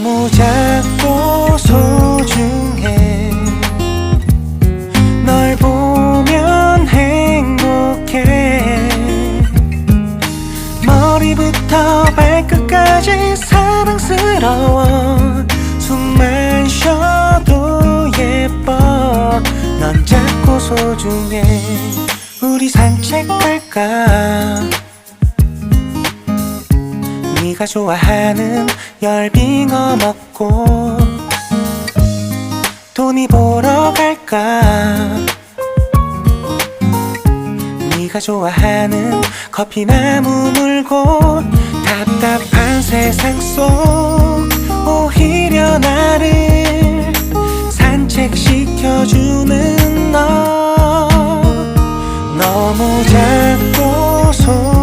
너무 작고 소중해. 널 보면 행복해. 머리부터 발끝까지 사랑스러워. 숨만 쉬어도 예뻐. 넌 작고 소중해. 우리 산책할까 네가 좋아하는 열빙어 먹고 돈이 벌어 갈까? 네가 좋아하는 커피나무 물고 답답한 세상 속 오히려 나를 산책시켜주는 너. 너무 작고 소